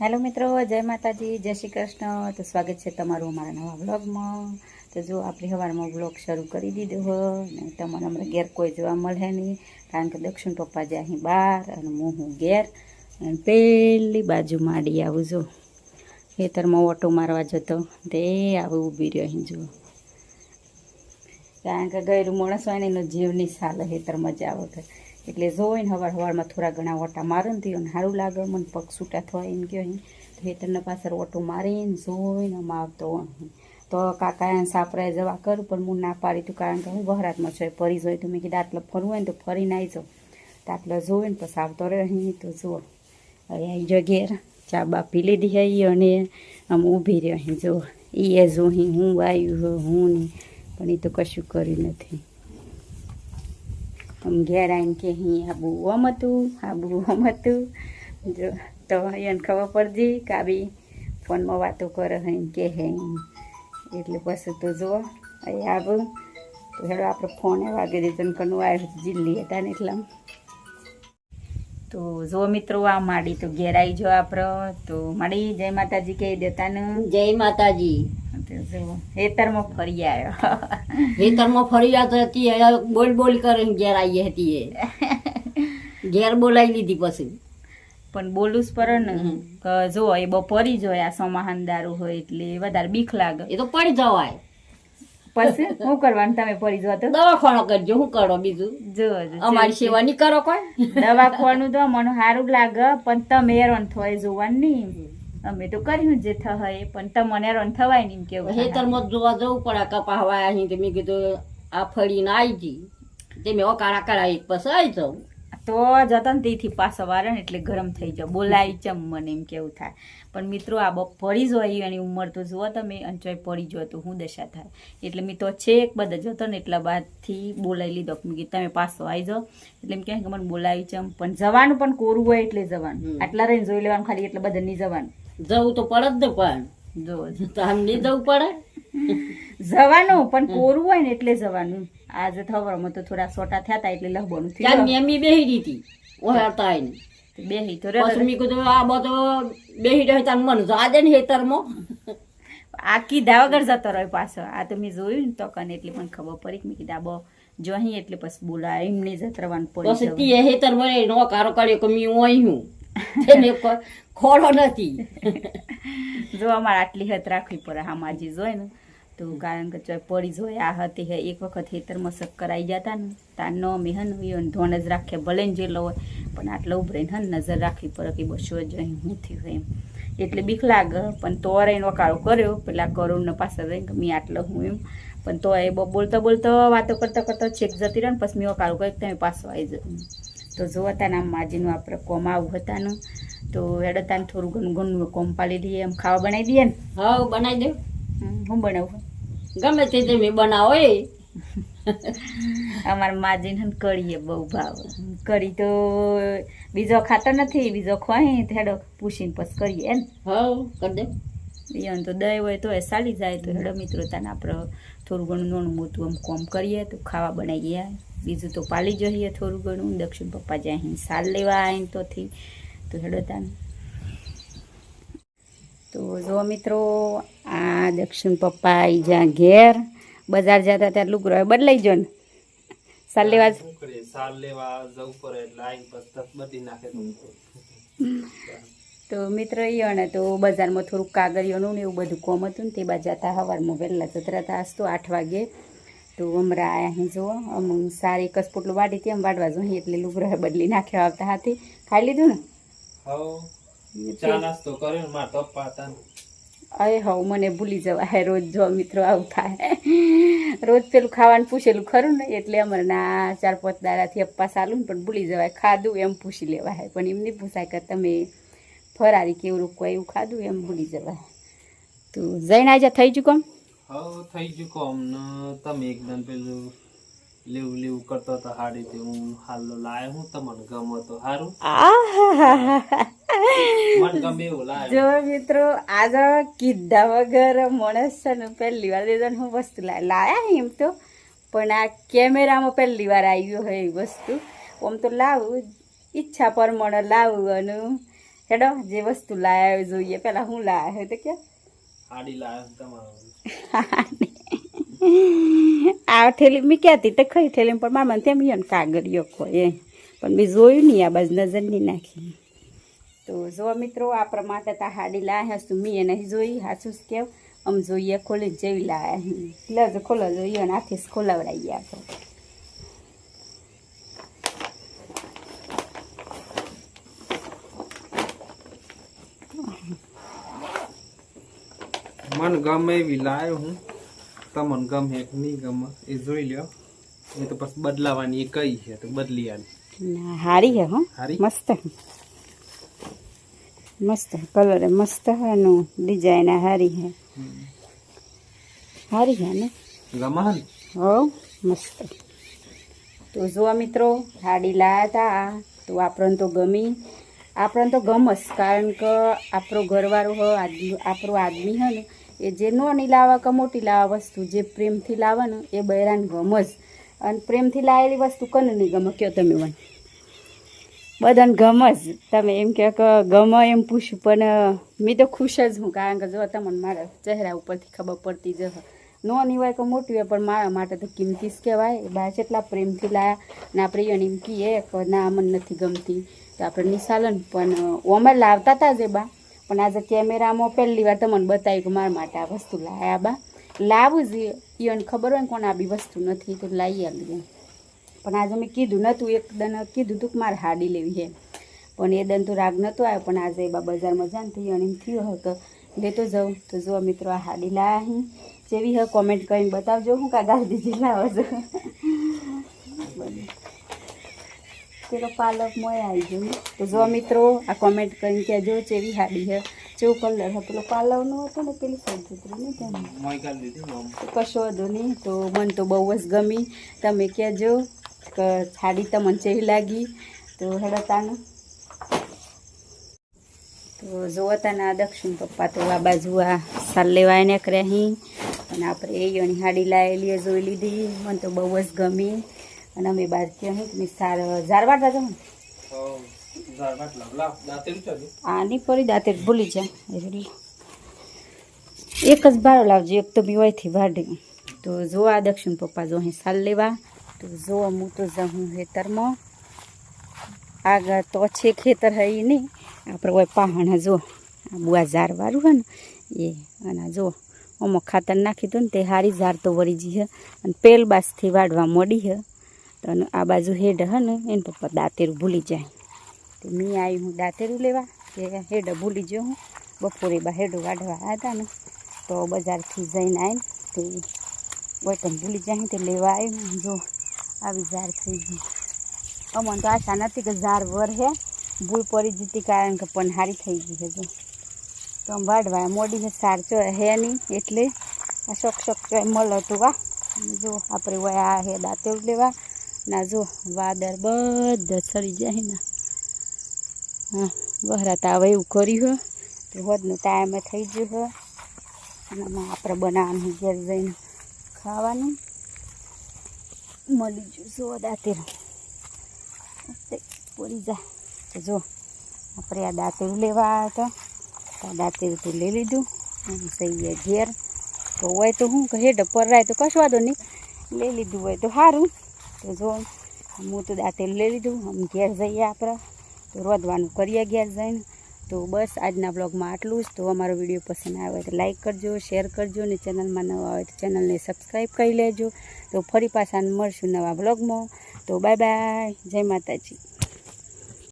Hello મિત્રો, જય માતાજી, જય શ્રી કૃષ્ણ. તો સ્વાગત છે તમારું અમારા નવા વ્લોગમાં. તો જો આપણે સવારમાં વ્લોગ શરૂ કરી દીધો હો, ને તમારે હમણાં ઘેર કોઈ જોવા મળે નહીં, કારણ કે દક્ષિણ પપ્પા જે અહીં બહાર અને હું હું ઘેર. અને પેલી બાજુ માંડી આવું જો. ખેતરમાં ઓટો મારવા જતો તે આવું ઊભી રહ્યો અહીં જુઓ કારણ કે ગયેલું માણસ હોય ને એનો જીવની સાલ ખેતરમાં જ આવો તો એટલે જોઈને હવાર હવારમાં થોડા ઘણા ઓટા મારું ને સારું લાગે, મને પગ છૂટા થાય એમ કહો તો ખેતરના પાછળ ઓટો મારીને જોઈને આમ આવતો તો કાકા સાપરાએ જવા કરું, પણ હું ના પાડી તું, કારણ કે હું વહરાતમાં છું. ફરી જોઈ તો, મેં કીધું, આટલો ફરવું હોય ને તો ફરીને આવી જાઉં તો આટલે જોઈને પછી આવતો રહ્યો અહીં. તો જુઓ હવે આવી જો ઘેર. ચા બા પી લીધી હઈ અને આમ ઊભી રહ્યો અહીં. જુઓ એ જોઈ હું આવ્યું હું નહીં. પણ એ તો કશું કર્યું નથી. ઘેર આવીને કે અહીં આબુ ઓમ હતું આબુ ઓમ હતું. જો, તો એને ખબર પડજી કે આ ફોનમાં વાતો કરે હે કે હે. એટલે પછી તો જુઓ અહીં આવું તો હેડો, આપણે ફોન વાગે દીધો ને કનું આવ્યું જીલ્લી હતા ને એટલા તો જો મિત્રો આ માડી તો ઘેર આવી જો આપણે તો માડી જય માતાજી કહી દેતા ને. જય માતાજી. હેતરમાં ફરી આવ્યો ખેતરમાં ફરિયાદ હતી એ બોલ બોલ કરીને ઘેર આવી હતી એ. ઘેર બોલાવી લીધી પછી. પણ બોલું જ પડે ને જો એ બપોરી જોયા સમાહાન દારૂ હોય એટલે વધારે બીક લાગે. એ તો પડી જવાય. પછી શું કરવાનું? તમે પડી જો તો? દવાખાનો કરજો હું કરો બીજું? જો અમારી સેવા ની કરો કોઈ? દવાખાનું તો મને સારું લાગે પણ તમે હેરાન થાય જોવાનું નહીં. અમે તો કર્યું જે થાય પણ તમને હેરાન થવાય નહીં કેવું ખેતરમાં જ જોવા જવું પડે કપા હવા અહીં મેં કીધું આ ફળીને આવી જી તે મેં કાળા કાળા એક પછી આવી જાઉં. તો જતા ને તેથી પાછો વારે ને એટલે ગરમ થઈ જાય બોલાવી ચમ મને એમ કેવું થાય. પણ મિત્રો આ બપ પડી જ હોય એની ઉંમર તો જુઓ તમે અંચોય પડી જો તો હું દશા થાય. એટલે મેં તો છે એક બધા જતો ને એટલા બાદથી બોલાવી લીધો. કે તમે પાછો આવી જાઓ. એટલે એમ કહે કે મને બોલાવી ચમ. પણ જવાનું પણ કોરું હોય એટલે જવાનું. આટલા રહીને જોઈ લેવાનું ખાલી એટલે બધા નહીં જવાનું. જવું તો પડે જ ને પણ. જો. તો આમ નહીં જવું પડે? જવાનું પણ કોરું હોય ને એટલે જવાનું. આજે થવામાં તો થોડા સોટા થયા હતા એટલે લહબોનું થયું. મેમી બેહી દીધી હતી ઓહાડતા બેહી તો પછી રહ્યો કીધું આ બધો બેહી રહી તાન મન જા દે ને ખેતરમાં આ કીધા વગર જતો રહ્યો પાછો. આ તો મેં જોયું ને તો કને એટલે પણ ખબર પડી કે મેં કીધા બો જો અહીં એટલે પછી બોલા એમને જ રવાનું પડી પછી તી હેતર મને નો કારો કર્યો કે મેં ઓઈ હું. તેને ખોડો નથી. જો અમારે આટલી હત રાખવી પડે હામાજી જોઈ ને તો કારણ કે ચોય પડી જોઈ આ હતી હે એક વખત હેતરમાં શક્કર આવી જતા ને તાર ન મેં હન ઈવન ધોન જ રાખે ભલે ને જેલો હોય પણ આટલો ઉભરીને હન નજર રાખવી પડે કે બસો જ અહીં હું થયું એમ. એટલે બીક લાગે પણ તો રહીને વકારો કર્યો પેલા કરોડને પાસે રહીને કે મેં આટલો હું એમ. પણ તો એ બોલતો બોલતો વાતો કરતા કરતા છેક જતી રહે ને પછી મેં વકારો કર્યો તમે પાછો આવી જતું. તો જો હતા ને આમ માજીનું આપણે કોમ આવું હતાનું તો હેડતાને થોડું ઘણું ઘણું કોમ પાડી દઈએ એમ ખાવા બનાવી દઈએ ને? હા બનાવી દઉં હમ, હું બનાવું? ગમે તે તમે બનાવો એ. અમારા માજીને કરીએ બહુ ભાવ. કઢી તો બીજો ખાતો નથી બીજો ખોઈ હેડો પૂછીને પછી કરીએ એમ. હવ કરી દે. ઈવન તો દહીં હોય તો એ સાલી જાય તો હેડો મિત્રો તને આપણે થોડું ઘણું નાનું મોટું આમ કોમ કરીએ તો ખાવા બનાવીએ. બીજું તો પાલી જોઈએ થોડું ઘણું દક્ષિણ પપ્પા જાય અહીં સાલ લેવા આવીને તોથી તો હેડો તાને. તો જો મિત્રો આ દક્ષિણ પપ્પા એ જ્યાં ઘેર બજાર જતા ત્યાં લુગરો બદલાઈ જો ને. સાલ લેવા સાલ લેવા જવું પડે એટલે આઈને બદલી નાખે તો મિત્ર ઈયો ને તો બજારમાં થોડુંક કાગળિયોનું ને એવું બધું કોમ હતું ને તે બાજુ જતા સવારમાં વહેલા જતરા હતા. તો આઠ વાગે. તો હમણાં આયા અહીં જુઓ અમુક સારી કસપોટલું વાડી તેમ વાડવા જોઈએ એટલે લુગરા બદલી નાખ્યા આવતા હાથી. ખાઈ લીધું ને? હવે. ચા નાસ્તો કર્યો ને મારા પપ્પા હતા. અરે હવ મને ભૂલી જવાય. રોજ જો મિત્રો આવું થાય. રોજ પેલું ખાવાનું પૂછેલું ખરું ને એટલે અમારે ના ચાર પાંચ દાડાથી અપ્પા ચાલુ ને પણ ભૂલી જવાય. ખાધું એમ પૂછી લેવાય. પણ એમ નહીં પૂછાય કે તમે ફરારી કેવું રૂપકો એવું ખાધું એમ ભૂલી જવાય. તો જઈને આજે થઈ ચૂકમ હવે થઈ ગયું કોમ ને. તમે એકદમ પેલું લેવું લેવું કરતો હતો હાડી હું હાલો લાયો હું તમને ગમો તો સારું જો મિત્રો આજ કીધા વગર માણસ છે ને પહેલી વાર દીધો હું વસ્તુ લાય એમ તો. પણ આ કેમેરામાં પહેલી વાર આવ્યું હોય એ વસ્તુ. આમ તો લાવું ઈચ્છા પ્રમાણે લાવું અને હેડો જે વસ્તુ લાયા જોઈએ. પેલા હું લાયા હોય તો કે આ ઠેલી મેં ક્યાંથી તો ખઈ ઠેલી પણ મારા મને તેમ કાગળિયો કોઈ. એ પણ મેં જોયું નહીં આ બાજુ નજર નહીં નાખી. તો જો મિત્રો આ પ્રમાણે તો હાડી લાયા હશું મેં નહીં જોઈ હાચું જ કેવ. આમ જોઈએ ખોલી જેવી લાયા લજ ખોલો જોઈએ અને આથી ખોલાવડાવીએ આપણે મન ગમે એવી લાવ્યો હું. તમને ગમે કે નહીં ગમે એ જોઈ લ્યો. એ તો પછી બદલાવાની એ કઈ છે તો બદલી આલી. હારી હે હો. હારી? મસ્ત મસ્ત કલર મસ્તનું ડિઝાઇન હારી હે. હારી હે ને? ગમે હે મસ્ત. તો જો મિત્રો હાડી લાયા હતા તો આપણને તો ગમી. આપણને તો ગમસ કારણ કે આપણો ઘરવાળો હ આપણો આદમી હે ને એ જે નોની લાવા કે મોટી લાવા વસ્તુ જે પ્રેમથી લાવે ને એ બૈરાને ગમસ. અને પ્રેમથી લાવેલી વસ્તુ કને નહીં ગમે? કયો તમે મને. બધાને ગમે જ. તમે એમ કહો કે ગમે એમ પૂછ્યું પણ મેં તો ખુશ જ હું, કારણ કે જો તમને મારા ચહેરા ઉપરથી ખબર પડતી જ નો નિવાય કે મોટી હોય, પણ મારા માટે તો કિંમતી જ કહેવાય. બા જેટલા પ્રેમથી લાયા, ને આપણે એને એમ કહીએ કે ના મને નથી ગમતી. તો આપણે નિશાલન પણ અમે લાવતા હતા જ બા. પણ આજે કેમેરામાં પહેલી વાર તમને બતાવ્યું કે મારા માટે આ વસ્તુ લાયા બા. લાવું જ એને ખબર હોય કોણ આ બી વસ્તુ નથી, તો લાવી આવી પણ આજે મેં કીધું નહોતું એક દન કીધું હતું કે મારે હાડી લેવી છે. પણ એ દન તો રાગ નહોતો આવ્યો પણ આજે બા બજારમાં જાન થઈ અને એમ થયું કે લેતો જાઉં. તો જુઓ મિત્રો આ હાડી લાયા અહીં જેવી હોય કોમેન્ટ કરીને બતાવજો. હું કાં ગાડી દીધી લાવો છો પેલો પાલક મોય આવી ગયું તો જો મિત્રો આ કોમેન્ટ કરીને કહેજો જેવી હાડી છે. જેવું કલર હતો પેલો પાલવનો હતો ને પેલી સાઈડ ને. કશો વાંધો નહીં. તો મને તો બહુ જ ગમી. તમે કહેજો. સાડી તમને કેવી લાગી. તો હેડતાનું તો જુઓ તાના દક્ષિણ પપ્પા તો આ બાજુ આ સાલ લેવાય ને કરે અહીં. અને આપણે એ યોની હાડી લાવેલી જોઈ લીધી. મને તો બહુ જ ગમી. અને અમે બહારથી અહીં સાર ઝારવાડ હતા ને? હઉ. ઝાડ બાટ લાવ. લાવ, દાંતેલું ચાલુ. આની પરી દાંતે ભૂલી જાય એક જ ભાડો લાવજો એક તો બી હોયથી વાઢી. તો જો આ દક્ષિણ પપ્પા જો અહીં સાલ લેવા. તો જો હું તો જાઉં ખેતરમાં. આગળ તો છે ખેતર હે નહીં. આપણે હોય પહાણ જો. આ બુઆ ઝાડવાળું હે ને, એ અને જો આમાં ખાતર નાખી દઉં ને તે હારી ઝાડ તો વળી જઈ હે. અને પેલ બાસથી વાડવા મોડી હે. તો આ બાજુ હેડ હે ને, એને પપ્પા દાંતેરું ભૂલી જાય. તો મેં આવી હું દાંતેરું લેવા, કે હેડ ભૂલી ગયો હું. બપોરે બા હેડું વાઢવા હતા ને, તો બજારથી જઈને આવીને તે બટન ભૂલી જાય તે લેવા આવ્યું જો. આવી ઝાર થઈ ગઈ અમને તો આશા નથી કે ઝાર વર હે. ભૂલ પડી જતી કારણ કે પણ હારી થઈ ગઈ છે જો. તો આમ વાઢવા મોડી છે, સાર ચો હે નહીં એટલે આ શોખ શોખ મળે હતું વા જો આપણે વયા આ હે દાંતે લેવા. ના જો વાદર બધા સરી જાય ને. હા વહરાતા હવે એવું કર્યું હો. હોદનો ટાઈમે થઈ ગયો હો. અને આપણે બનાવવાનું ઘેર જઈને ખાવાનું. મળી ગયું. જો દાંતેરું. પડી જાય જો. આપણે આ દાંતેરું લેવા આવ્યા હતા. દાંતેરું તો લઈ લીધું. અને સહી ઘેર. તો હોય તો શું કે હેઠ પરાય તો કશું વાંધો નહીં. લઈ લીધું હોય તો સારું તો જો, હું તો દાંતેરું લઈ લીધું. આમ ઘેર જઈએ આપણે. તો રોધવાનું કરીએ ઘેર જઈને. તો બસ આજના બ્લોગમાં આટલું જ. તો અમારો વીડિયો પસંદ આવે તો લાઇક કરજો શેર કરજો ને ચેનલમાં નવા હોય તો ચેનલને સબસ્ક્રાઈબ કરી લેજો. તો ફરી પાછા મળશું નવા બ્લોગમાં તો બાય બાય જય માતાજી.